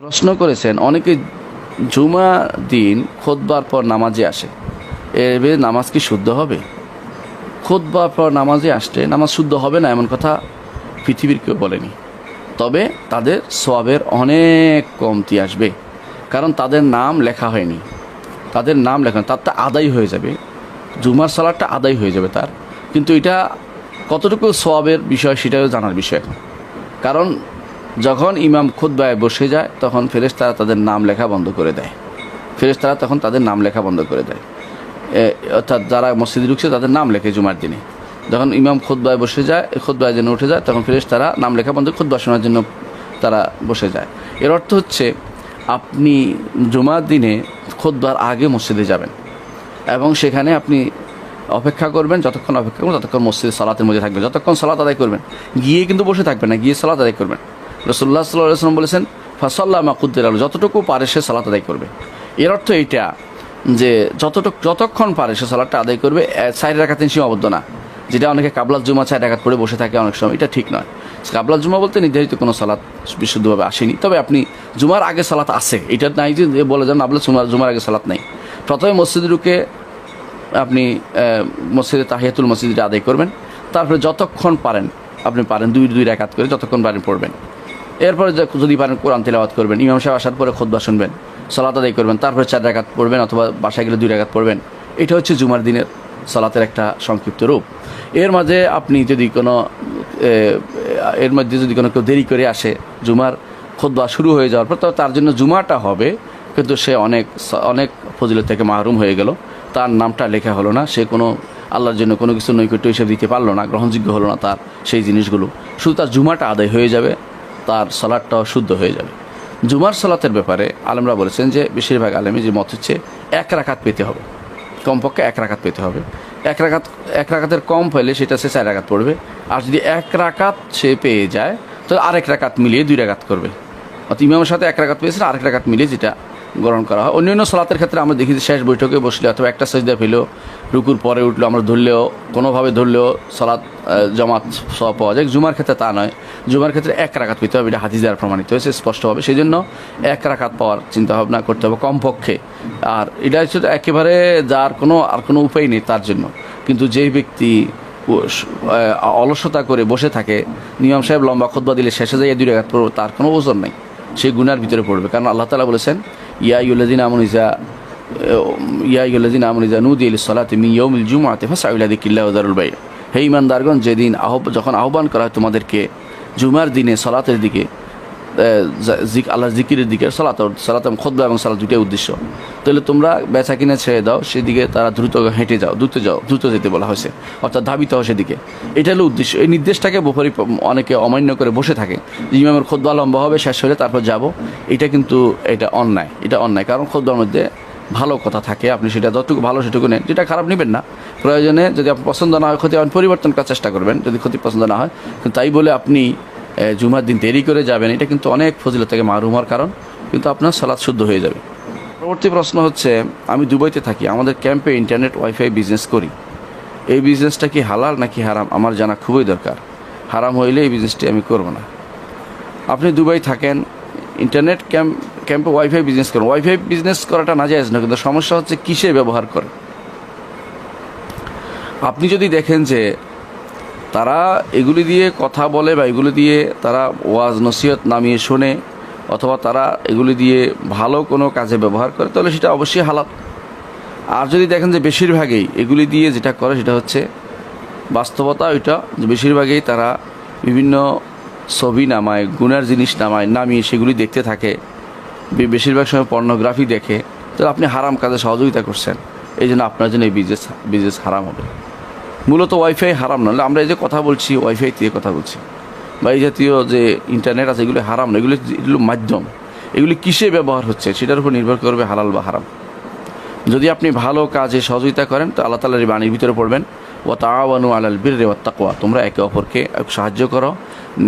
প্রশ্ন করেছেন, অনেকে জুমা দিন খোদবার পর নামাজে আসে। এর নামাজ কি শুদ্ধ হবে? খোদবার পর নামাজে আসলে নামাজ শুদ্ধ হবে না এমন কথা পৃথিবীর কেউ বলেনি। তবে তাদের সোয়াবের অনেক কমতি আসবে, কারণ তাদের নাম লেখা হয়নি। তাদের নাম লেখা তারটা আদায় হয়ে যাবে। জুমার সালাদটা আদায় হয়ে যাবে তার। কিন্তু এটা কতটুকু সোয়াবের বিষয় সেটাও জানার বিষয় এখন কারণ যখন ইমাম খুদ্বায় বসে যায়, তখন ফেরেশতারা তাদের নাম লেখা বন্ধ করে দেয়। ফেরেশতারা তখন তাদের নাম লেখা বন্ধ করে দেয়। অর্থাৎ যারা মসজিদে ঢুকছে, তাদের নাম লেখে জুমার দিনে। যখন ইমাম খুদ্বায় বসে যায় খুদ্বায় যেন উঠে যায়, তখন ফেরেশতারা নাম লেখা বন্ধ খুদ্া শোনার জন্য তারা বসে যায়। এর অর্থ হচ্ছে, আপনি জুমার দিনে খুদ্বার আগে মসজিদে যাবেন এবং সেখানে আপনি অপেক্ষা করবেন, যতক্ষণ অপেক্ষা করবেন, ততক্ষণ মসজিদ সালাতের মধ্যে থাকবেন, যতক্ষণ সালাত আদায় করবেন। গিয়ে কিন্তু বসে থাকবেন না, গিয়ে সালাত আদায় করবেন। রসুল্লাহ সাল্লাহ সাল্লাম বলেছেন ফাসাল্লাহ মাকুদ্দির আলু যতটুকু পারে সে সালাত আদায় করবে। এর অর্থ এইটা যে যতটুকু যতক্ষণ পারে সে সালাদটা আদায় করবে সাইড রাখাতেন সীমাবদ্ধ না। যেটা অনেকে কাবলার জুমা চার রাখাত পড়ে বসে থাকে অনেক সময়, এটা ঠিক নয়। কাবলার জুমা বলতে নির্ধারিত কোনো সালাত বিশুদ্ধভাবে আসেনি। তবে আপনি জুমার আগে সালাত আছে। এটা নাই যে বলে যান আপনার জুমার জুমার আগে সালাত নেই। প্রথমে মসজিদে ঢুকে আপনি মসজিদে তাহিয়াতুল মসজিদটা আদায় করবেন। তারপরে যতক্ষণ পারেন, আপনি পারেন দুই দুই রেখাত করে, যতক্ষণ পারেন পড়বেন। এরপরে যদি পারেন কোরআন তেলাওয়াত করবেন, ইমাম সাহেব আসার পরে খোদবা শুনবেন, সালাত আদায় করবেন, তারপরে চার রেখাত পড়বেন অথবা বাসায় গেলে দুই রেখাত পড়বেন, এটা হচ্ছে জুমার দিনের সালাতের একটা সংক্ষিপ্ত রূপ। এর মাঝে আপনি যদি কোনো এর মধ্যে যদি কোনো কেউ দেরি করে আসে, জুমার খোদবা শুরু হয়ে যাওয়ার পর, তো তার জন্য জুমাটা হবে, কিন্তু সে অনেক অনেক ফজিলত থেকে মাহরুম হয়ে গেল, তার নামটা লেখা হলো না, সে কোনো, আল্লাহর জন্য কোনো কিছু নৈকট্য হিসেবে দিতে পারল না, গ্রহণযোগ্য হলো না তার সেই জিনিসগুলো। শুধু তার জুমাটা আদায় হয়ে যাবে তার সলাটটাও শুদ্ধ হয়ে যাবে। জুমার সলাতের ব্যাপারে আলমরা বলেছেন যে, বেশিরভাগ আলেমী যে মত হচ্ছে, এক রাখাত পেতে হবে। কমপক্ষে এক রাখাত পেতে হবে। এক রাখাত এক রাখাতের কম পেলে সেটা সে চার রাখাত পড়বে। আর যদি এক রাখাত সে পেয়ে যায় তো আরেক রাখাত মিলিয়ে দুই রাখাত করবে। অর্থাৎ ইমামের সাথে এক রাখাত পেয়েছে আরেক রাখাত মিলিয়ে যেটা গ্রহণ করা হয়। অন্যান্য সালাতের ক্ষেত্রে আমরা দেখি শেষ বৈঠকে বসলে অথবা একটা সজদা পেলেও রুকুর পরে উঠল আমরা ধরলেও কোনোভাবে ধরলেও আহ, জমাত সব পাওয়া যায়। জুমার ক্ষেত্রে তা নয়। জুমার ক্ষেত্রে এক রাখাত পেতে হবে এটা হাতি দ্বারা প্রমাণিত হয়েছে স্পষ্টভাবে। সেই জন্য এক রাখাত পাওয়ার চিন্তাভাবনা করতে হবে কমপক্ষে। আর এটা হচ্ছে একেবারে যার কোনো আর কোনো উপায় নেই তার জন্য। কিন্তু যেই ব্যক্তি অলসতা করে বসে থাকে নিয়ম সাহেব লম্বা খোদবা দিলে শেষে যাইয়া দুই রেখাত পড়বে তার কোনো ওজন নেই। সেই গুনার ভিতরে পড়বে। কারণ আল্লাহ তালা বলেছেন ইয়া ইউলাদিন আমন ইজা ইয়া ইউল্লাদিন আমন ইজা নুদি ইল সলাতে মি ইয়ৌমিল জুমাতে ফাসাউলাদি কিল্লা উদারুল বাই হে ইমানদারগণ, যেদিন আহ যখন আহ্বান করা হয় তোমাদেরকে, জুমার দিনে, সলাতের দিকে জিক আল্লাহ জিকিরের দিকে সালাত সালাত এবং খোদবা এবং সালাত দুটাই উদ্দেশ্য। তাহলে তোমরা বেচা কিনে ছেড়ে দাও, সেদিকে তারা দ্রুত হেঁটে যাও, দ্রুত যাও, দ্রুত যেতে বলা হয়েছে, অর্থাৎ ধাবিত হও সেদিকে। এটা হলো উদ্দেশ্য। এই নির্দেশটাকে বপরি অনেকে অমান্য করে বসে থাকে। যে ইমামের খোদবা লম্বা হবে, শেষ হলে তারপর যাব। এটা কিন্তু এটা অন্যায় এটা অন্যায়। কারণ খোদবার মধ্যে ভালো কথা থাকে, আপনি সেটা যতটুকু ভালো সেটুকু নেন। যেটা খারাপ নেবেন না। প্রয়োজনে যদি আপনার পছন্দ না হয়, ক্ষতি আপনি পরিবর্তন করার চেষ্টা করবেন। যদি ক্ষতি পছন্দ না হয় তাই বলে আপনি জুমার দিন দেরি করে যাবেন, এটা কিন্তু অনেক ফজিলত থেকে মারুম হওয়ার কারণ, কিন্তু আপনার সালাদ শুদ্ধ হয়ে যাবে। পরবর্তী প্রশ্ন হচ্ছে, আমি দুবাইতে থাকি, আমাদের ক্যাম্পে ইন্টারনেট ওয়াইফাই বিজনেস করি। এই বিজনেসটা কি হালাল নাকি হারাম, আমার জানা খুবই দরকার। হারাম হইলে এই বিজনেসটি আমি করব না। আপনি দুবাই থাকেন ইন্টারনেট ক্যাম্প ক্যাম্পে ওয়াইফাই বিজনেস করেন। ওয়াইফাই বিজনেস করাটা না যায় না, কিন্তু সমস্যা হচ্ছে কিসে ব্যবহার করে আপনি যদি দেখেন যে তারা এগুলি দিয়ে কথা বলে বা এগুলি দিয়ে তারা ওয়াজ, নসিহত নামিয়ে শোনে অথবা তারা এগুলি দিয়ে ভালো কোনো কাজে ব্যবহার করে, তাহলে সেটা অবশ্যই হালাল। আর যদি দেখেন যে বেশিরভাগই এগুলি দিয়ে যেটা করে সেটা হচ্ছে বাস্তবতা ওইটা বেশিরভাগই তারা বিভিন্ন ছবি নামায় গুণের জিনিস নামায়, নামিয়ে সেগুলি দেখতে থাকে বেশিরভাগ সময় পর্নোগ্রাফি দেখে, তাহলে আপনি হারাম কাজে সহযোগিতা করছেন। এই জন্য আপনার জন্য এই বিজনেস বিজনেস হারাম হবে। মূলত ওয়াইফাই হারাম না। আমরা এই যে কথা বলছি ওয়াইফাই দিয়ে কথা বলছি, বা এই জাতীয় যে ইন্টারনেট আছে, এগুলো হারাম না। এগুলো এগুলো মাধ্যম। এগুলি কিসে ব্যবহার হচ্ছে, সেটার উপর নির্ভর করবে হালাল বা হারাম। যদি আপনি ভালো কাজে সহযোগিতা করেন, তো আল্লাহ তালার বাণীর ভিতরে পড়বেন ও তাওয়ানু আলাল বীর রে তাকোয়া তোমরা একে অপরকে সাহায্য করো,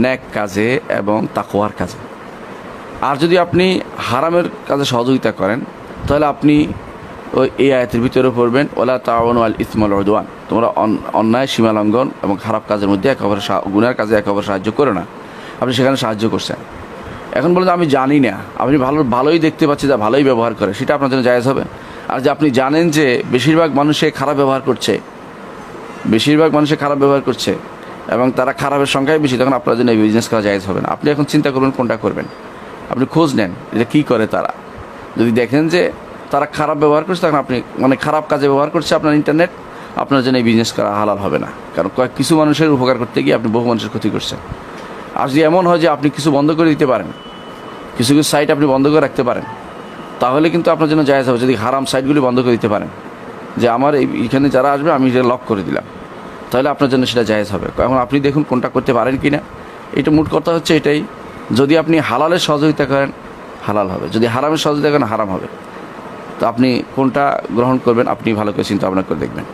ন্যাক কাজে এবং তাকোয়ার কাজে। আর যদি আপনি হারামের কাজে সহযোগিতা করেন, তাহলে আপনি ওই এই আয়াতের ভিতরে পড়বেন, ওলা তাওয়ানু আল ইসমাল উদওয়ান। তোমরা অন- অন্যায়, সীমা লঙ্ঘন এবং খারাপ কাজের মধ্যে একে অপরের সা- গুনার কাজে একে অপরের সাহায্য করো না। আপনি সেখানে সাহায্য করছেন। এখন বলেন আমি জানি না, আপনি ভালো, ভালোই দেখতে পাচ্ছি যা ভালোই ব্যবহার করে, সেটা আপনার জন্য জায়েজ হবে? আর যে আপনি জানেন যে বেশিরভাগ মানুষে খারাপ ব্যবহার করছে, বেশিরভাগ মানুষে খারাপ ব্যবহার করছে এবং তারা খারাপের সংখ্যাই বেশি, তখন আপনার জন্য এই বিজনেস করা জায়েজ হবে না। আপনি এখন চিন্তা করবেন কোনটা করবেন। আপনি খোঁজ নেন এটা কী করে তারা। যদি দেখেন যে তারা খারাপ ব্যবহার করছে, তখন আপনি মানে খারাপ কাজে ব্যবহার করছে আপনার ইন্টারনেট আপনার জন্য এই বিজনেস করা হালাল হবে না। কারণ কয়েক, কিছু মানুষের উপকার করতে গিয়ে আপনি বহু মানুষের ক্ষতি করছেন। আর যদি এমন হয় যে আপনি কিছু বন্ধ করে দিতে পারেন, কিছু কিছু সাইট আপনি বন্ধ করে রাখতে পারেন, তাহলে কিন্তু আপনার জন্য জায়েজ হবে। যদি হারাম সাইটগুলি বন্ধ করে দিতে পারেন, যে আমার এই, এখানে যারা আসবে, আমি এটা লক করে দিলাম, তাহলে আপনার জন্য সেটা জায়েজ হবে। এখন আপনি দেখুন কোনটা করতে পারেন কি না এটা মোট কথা হচ্ছে এটাই, যদি আপনি হালালের সহযোগিতা করেন, হালাল হবে। যদি হারামের সহযোগিতা করেন, হারাম হবে। তো আপনি কোনটা গ্রহণ করবেন আপনি ভালো করে চিন্তা ভাবনা করে দেখবেন।